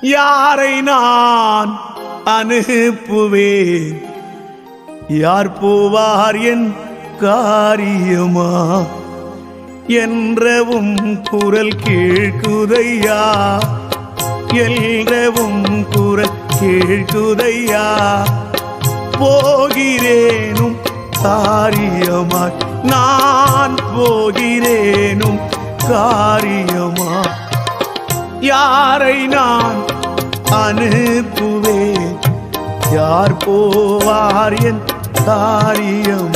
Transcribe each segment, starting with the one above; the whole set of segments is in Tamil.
யாரை நான் அனுப்புவேன்? யார் போவார் என் காரியமா? என்றவும் குரல் கேட்குதையா? என்றவும் குரல் கேட்குதையா? போகிறேனும் காரியமாய். நான் போகிறேனும் காரியமாய். யாரை நான் அனுப்புவேன்? யார் போவார் என் காரியம்?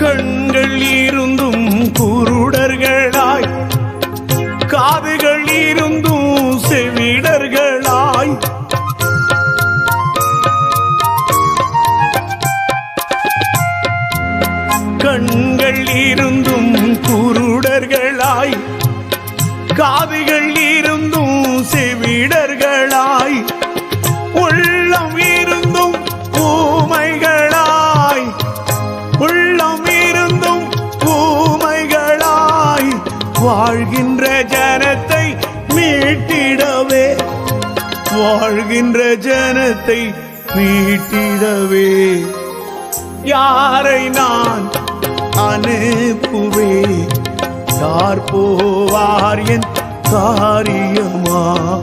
கண்கள் இருந்தும் குருடர்களாய் காதுகள் இருந்தும் செவிடர்களாய். கண்கள் இருந்தும் குருடர்களாய் காதுகள் இருந்தும் செவிடர்கள் வாழ்கின்ற ஜனத்தை மீட்டிடவே. வாழ்கின்ற ஜனத்தை மீட்டிடவே. யாரை நான் அனுப்புவே யார் போவார் என் காரியமா?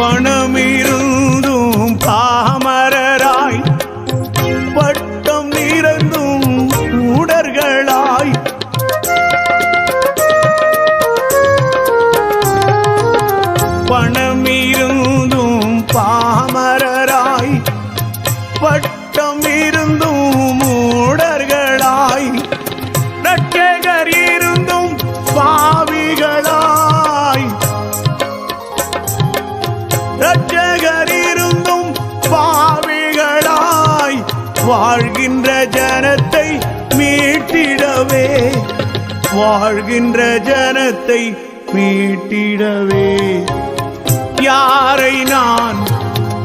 பணமிருந்தும் இருந்தும் வாழ்கின்ற ஜனத்தை மீட்டிடவே. வாழ்கின்ற ஜனத்தை மீட்டிடவே. யாரை நான்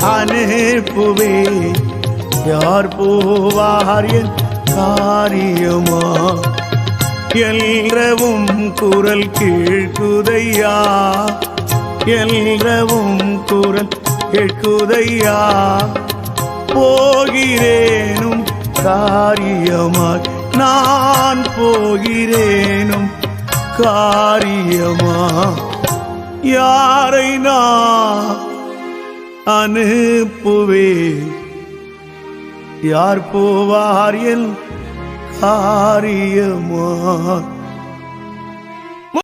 அனுப்புவே யார் போவார் என் காரியமா? எல்லவும் குரல் கேட்குதையா? எல்லவும் குரல் கேட்குதையா? போகிறேன். காரியமாய் நான் போகிறேனும் காரியமா? யாரை நான் அனுப்புவே? யார் போவார் என் காரியமா